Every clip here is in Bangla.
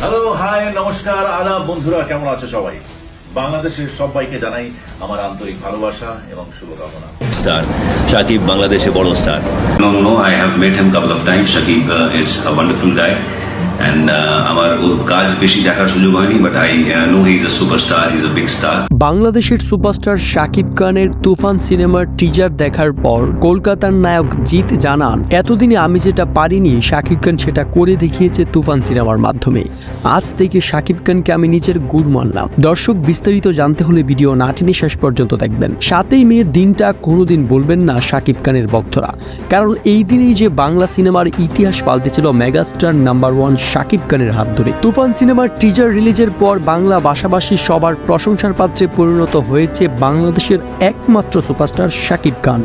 হ্যালো হাই নমস্কার আদাব বন্ধুরা কেমন আছো সবাই বাংলাদেশের সবাইকে জানাই আমার আন্তরিক ভালোবাসা এবং শুভকামনা স্টার সাকিব বাংলাদেশে বড় star No, no, I have met him couple of times. Shakib uh, is a wonderful guy. And uh, আমার ওর কাজ বেশি দেখার সুযোগ হয়নি but I know he is a wonderful guy বাংলাদেশের সুপারস্টার শাকিব খানের তুফান সিনেমার টিজার দেখার পর কলকাতার নায়ক জিৎ জানান, এতদিনে আমি যেটা পারিনি, শাকিব খান সেটা করে দেখিয়েছে তুফান সিনেমার মাধ্যমে। আজ থেকে শাকিব খানকে আমি নিজের গুড় মানলাম। দর্শক, বিস্তারিত জানতে হলে ভিডিও না টেনে শেষ পর্যন্ত দেখবেন। সাতই মে দিনটা কোনোদিন বলবেন না শাকিব খানের ভক্তরা। কারণ এই দিনেই যে বাংলা সিনেমার ইতিহাস পাল্টেছিল মেগাস্টার নাম্বার ওয়ান শাকিব খানের হাত ধরে। তুফান সিনেমার টিজার রিলিজের পর বাংলা ভাষাভাষী সবার প্রশংসার পাত্রে পরিণত হয়েছে বাংলাদেশের একমাত্র সুপারস্টার শাকিব খান।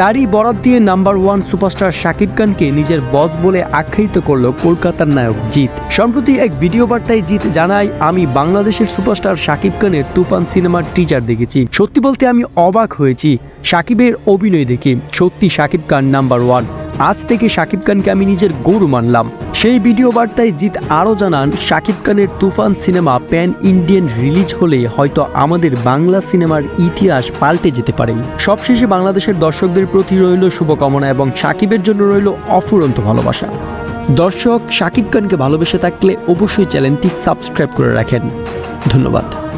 তারই বরাত দিয়ে নাম্বার ওয়ান সুপারস্টার শাকিব খানকে নিজের বস বলে আখ্যায়িত করল কলকাতার নায়ক জিৎ। সম্প্রতি এক ভিডিও বার্তায় জিৎ জানায়, আমি বাংলাদেশের সুপারস্টার শাকিব খানের তুফান সিনেমার টিজার দেখেছি। সত্যি বলতে আমি অবাক হয়েছি। শাকিবের অভিনয় দেখে সত্যি শাকিব খান নাম্বার ওয়ান আজ থেকে শাকিব খানকে আমি নিজের গৌরব মানলাম। সেই ভিডিও বার্তায় জিৎ আরও জানান, শাকিব খানের Toofan cinema pan Indian release হলে হয়তো আমাদের বাংলা সিনেমার ইতিহাস পাল্টে যেতে পারে সবশেষে বাংলাদেশের দর্শকদের প্রতি রইল শুভকামনা এবং শাকিবের জন্য রইল অফুরন্ত ভালোবাসা। দর্শক, শাকিব খানকে ভালোবেসে থাকলে অবশ্যই চ্যানেলটি সাবস্ক্রাইব করে রাখেন। ধন্যবাদ।